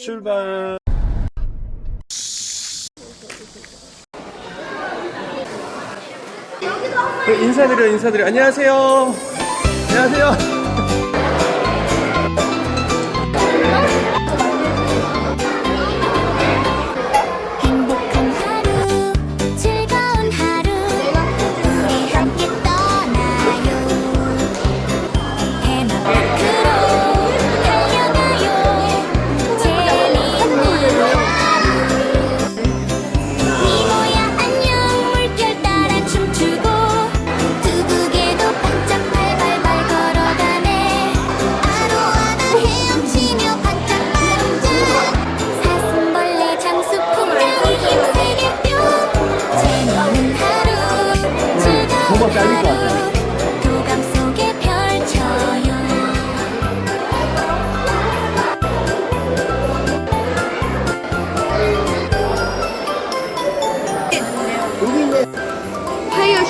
출발. 네, 인사드려 인사드려 안녕하세요. 안녕하세요.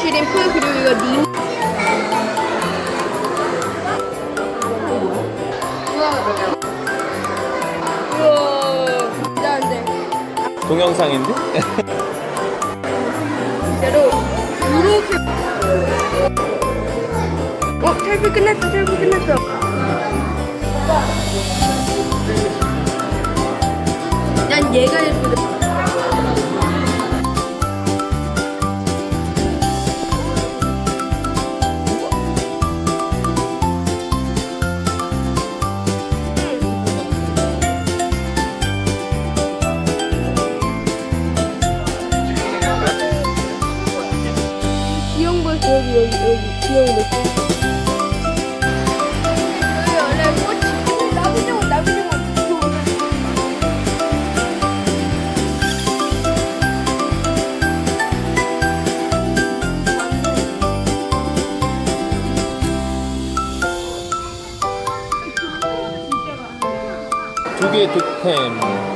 슈림프 그리고 이거 님. 우와 진짜 안돼. 동영상인데? 진짜로 이렇게 어 탈피 끝났어 탈피 끝났어. 난 얘가 예쁘다. 여기 여기 여기 귀여운 거 두개 득템.